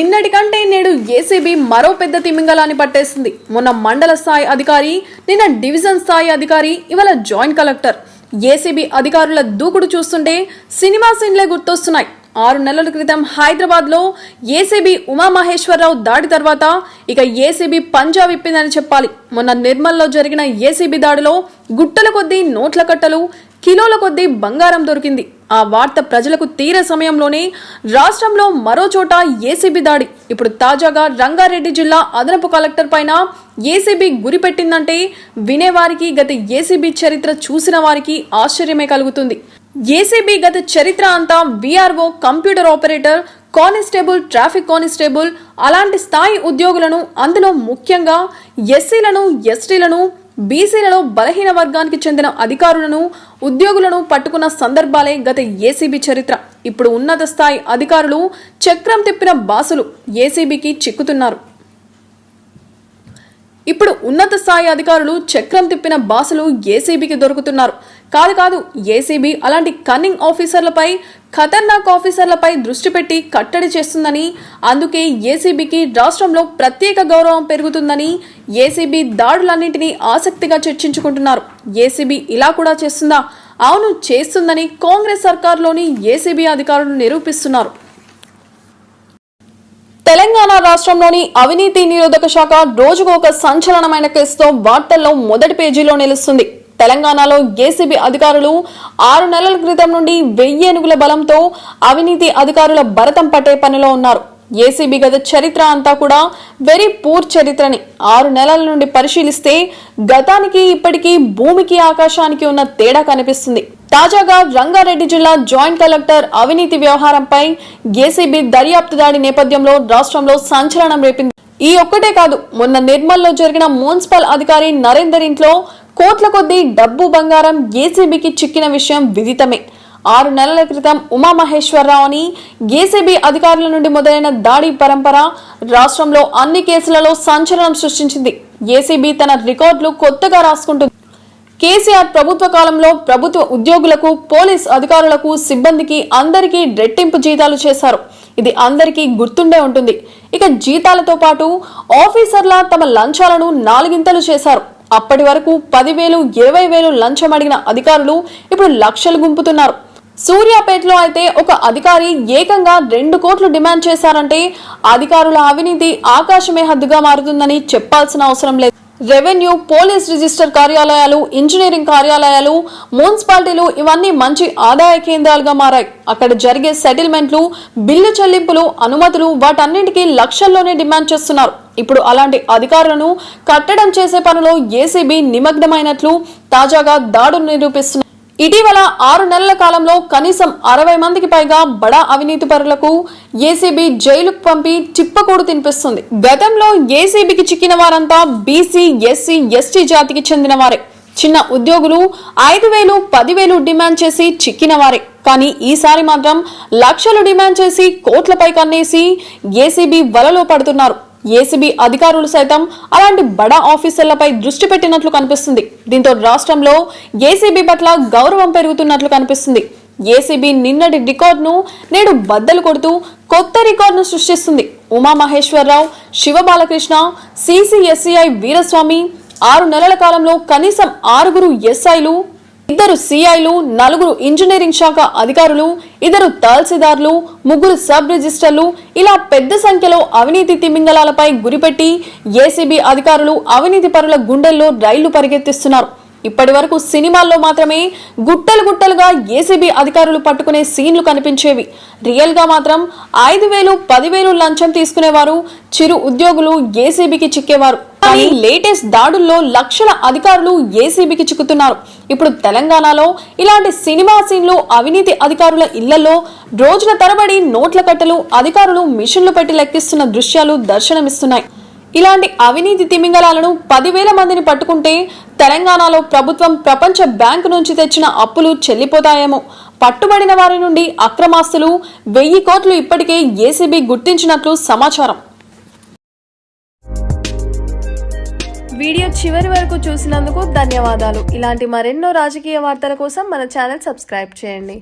నిన్నటి కంటే నేడు ఏసీబీ మరో పెద్ద తిమింగలాన్ని పట్టేసింది. మొన్న మండల స్థాయి అధికారి నిన్న డివిజన్ స్థాయి అధికారి ఇవాళ జాయింట్ కలెక్టర్. ఏసీబీ అధికారుల దూకుడు చూస్తుంటే సినిమా సీన్లే గుర్తొస్తున్నాయి. ఆరు నెలల క్రితం హైదరాబాద్లో ఏసీబీ ఉమామహేశ్వరరావు దాడి తర్వాత ఇక ఏసీబీ పంజా విప్పిందని చెప్పాలి. మొన్న నిర్మల్లో జరిగిన ఏసీబీ దాడిలో గుట్టల కొద్దీ నోట్ల కట్టలు కిలోల కొద్దీ బంగారం దొరికింది. ఆ వార్త ప్రజలకు తీర సమయంలోనే రాష్ట్రంలో మరో చోట ఏసీబీ దాడి. ఇప్పుడు తాజాగా రంగారెడ్డి జిల్లా అదనపు కలెక్టర్ పైన ఏసీబీ గురిపెట్టిందంటే వినేవారికి గత ఏసీబీ చరిత్ర చూసిన వారికి ఆశ్చర్యమే కలుగుతుంది. ఏసీబీ గత చరిత్ర అంతా VRO computer operator constable traffic constable అలాంటి స్థాయి ఉద్యోగులను అందులో ముఖ్యంగా ఎస్సీలను ఎస్టీలను బీసీలలో బలహీన వర్గానికి చెందిన అధికారులను ఉద్యోగులను పట్టుకున్న సందర్భాలే గత ఏసీబీ చరిత్ర. ఇప్పుడు ఉన్నత స్థాయి అధికారులు చక్రం తిప్పిన బాసులు ఏసీబీకి చిక్కుతున్నారు. ఇప్పుడు ఉన్నత స్థాయి అధికారులు చక్రం తిప్పిన బాసులు ఏసీబీకి దొరుకుతున్నారు. కాదు కాదు ఏసీబీ అలాంటి కన్నింగ్ ఆఫీసర్లపై ఖతర్నాక్ ఆఫీసర్లపై దృష్టి పెట్టి కట్టడి చేస్తుందని అందుకే ఏసీబీకి రాష్ట్రంలో ప్రత్యేక గౌరవం పెరుగుతుందని ఏసీబీ దాడులన్నింటినీ ఆసక్తిగా చర్చించుకుంటున్నారు. ఏసీబీ ఇలా కూడా చేస్తుందా? అవును చేస్తుందని కాంగ్రెస్ సర్కార్లోని ఏసీబీ అధికారులు నిరూపిస్తున్నారు. తెలంగాణ రాష్ట్రంలోని అవినీతి నిరోధక శాఖ రోజుకు ఒక సంచలనమైన కేసుతో వార్తల్లో మొదటి పేజీలో నిలుస్తుంది. తెలంగాణలో ఏసీబీ అధికారులు ఆరు నెలల క్రితం నుండి వెయ్యి ఏనుగుల బలంతో అవినీతి అధికారుల భరతం పట్టే పనిలో ఉన్నారు. ఏసీబీ గత చరిత్ర అంతా కూడా వెరీ పూర్ చరిత్రని. ఆరు నెలల నుండి పరిశీలిస్తే గతానికి ఇప్పటికీ భూమికి ఆకాశానికి ఉన్న తేడా కనిపిస్తుంది. తాజాగా రంగారెడ్డి జిల్లా జాయింట్ కలెక్టర్ అవినీతి వ్యవహారంపై ఏసీబీ దర్యాప్తు దాడి నేపథ్యంలో రాష్ట్రంలో సంచలనం రేపింది. ఈ ఒక్కటే కాదు మొన్న నిర్మల్లో జరిగిన మున్సిపల్ అధికారి నరేందర్ ఇంట్లో కోట్ల కొద్దీ డబ్బు బంగారం ఏసీబీకి చిక్కిన విషయం విదితమే. ఆరు నెలల క్రితం ఉమామహేశ్వరరావు అని ఏసీబీ అధికారుల నుండి మొదలైన దాడి పరంపర రాష్ట్రంలో అన్ని కేసులలో సంచలనం సృష్టించింది. ఏసీబీ తన రికార్డులు కొత్తగా రాసుకుంటుంది. కేసీఆర్ ప్రభుత్వ కాలంలో ప్రభుత్వ ఉద్యోగులకు పోలీస్ అధికారులకు సిబ్బందికి అందరికీ రెట్టింపు జీతాలు చేశారు. ఇది అందరికీ గుర్తుండే ఉంటుంది. ఇక జీతాలతో పాటు ఆఫీసర్ల తమ లంచాలను నాలుగింతలు చేశారు. అప్పటి వరకు పదివేలు ఇరవై వేలు లంచం అడిగిన అధికారులు ఇప్పుడు లక్షలు గుంపుతున్నారు. సూర్యాపేటలో అయితే ఒక అధికారి ఏకంగా రెండు కోట్లు డిమాండ్ చేశారంటే అధికారుల అవినీతి ఆకాశమే హద్దుగా మారుతుందని చెప్పాల్సిన అవసరం లేదు. రెవెన్యూ పోలీస్ రిజిస్టర్ కార్యాలయాలు ఇంజనీరింగ్ కార్యాలయాలు మున్సిపాలిటీలు ఇవన్నీ మంచి ఆదాయ కేంద్రాలుగా మారాయి. అక్కడ జరిగే సెటిల్మెంట్లు బిల్లు చెల్లింపులు అనుమతులు వాటన్నింటికీ లక్షల్లోనే డిమాండ్ చేస్తున్నారు. ఇప్పుడు అలాంటి అధికారులను కట్టడం చేసే పనిలో ఏసీబీ నిమగ్నమైనట్లు తాజాగా దాడులు నిరూపిస్తున్నారు. ఇటీవల ఆరు నెలల కాలంలో కనీసం అరవై మందికి పైగా బడా అవినీతి పరులకు ఏసీబీ జైలుకు పంపి చిప్పకూడు తినిపిస్తుంది. గతంలో ఏసీబీకి చిక్కిన వారంతా బీసీ ఎస్సీ ఎస్టీ జాతికి చెందిన వారే. చిన్న ఉద్యోగులు ఐదు వేలు పదివేలు డిమాండ్ చేసి చిక్కిన వారే. కానీ ఈసారి మాత్రం లక్షలు డిమాండ్ చేసి కోట్లపై కన్నేసి ఏసీబీ వలలో పడుతున్నారు. ఏసీబీ అధికారులు సైతం అలాంటి బడా ఆఫీసర్లపై దృష్టి పెట్టినట్లు కనిపిస్తుంది. దీంతో రాష్ట్రంలో ఏసీబీ పట్ల గౌరవం పెరుగుతున్నట్లు కనిపిస్తుంది. ఏసీబీ నిన్నటి రికార్డును నేడు బద్దలు కొడుతూ కొత్త రికార్డును సృష్టిస్తుంది. ఉమామహేశ్వరరావు శివబాలకృష్ణ సిసిఎస్సిఐ వీరస్వామి ఆరు నెలల కాలంలో కనీసం ఆరుగురు ఎస్ఐలు ఇద్దరు సిఐలు నలుగురు ఇంజనీరింగ్ శాఖ అధికారులు ఇద్దరు తహసీల్దార్లు ముగ్గురు సబ్ రిజిస్టర్లు ఇలా పెద్ద సంఖ్యలో అవినీతి తిమింగలాలపై గురిపెట్టి ఏసీబీ అధికారులు అవినీతి పరుల గుండెల్లో రైళ్ళు పరిగెత్తిస్తున్నారు. ఇప్పటి వరకు సినిమాల్లో మాత్రమే గుట్టలు గుట్టలుగా ఏసీబీ అధికారులు పట్టుకునే సీన్లు కనిపించేవి. రియల్గా మాత్రం ఐదు వేలు పదివేలు లంచం తీసుకునేవారు చిరు ఉద్యోగులు ఏసీబీకి చిక్కేవారు. కానీ లేటెస్ట్ దాడుల్లో లక్షల అధికారులు ఏసీబీకి చిక్కుతున్నారు. ఇప్పుడు తెలంగాణలో ఇలాంటి సినిమా సీన్లు అవినీతి అధికారుల ఇళ్ళలో రోజుల తరబడి నోట్ల కట్టలు అధికారులు మిషన్లు పెట్టి లెక్కిస్తున్న దృశ్యాలు దర్శనమిస్తున్నాయి. ఇలాంటి అవినీతి తిమింగలాలను పదివేల మందిని పట్టుకుంటే తెలంగాణలో ప్రభుత్వం ప్రపంచ బ్యాంకు నుంచి తెచ్చిన అప్పులు చెల్లిపోతాయేమో. పట్టుబడిన వారి నుండి అక్రమాస్తులు వెయ్యి కోట్లు ఇప్పటికే ఏసీబీ గుర్తించినట్లు సమాచారం. వీడియో చివరి వరకు చూసినందుకు ధన్యవాదాలు. ఇలాంటి మరెన్నో రాజకీయ వార్తల కోసం మన ఛానల్ సబ్స్క్రైబ్ చేయండి.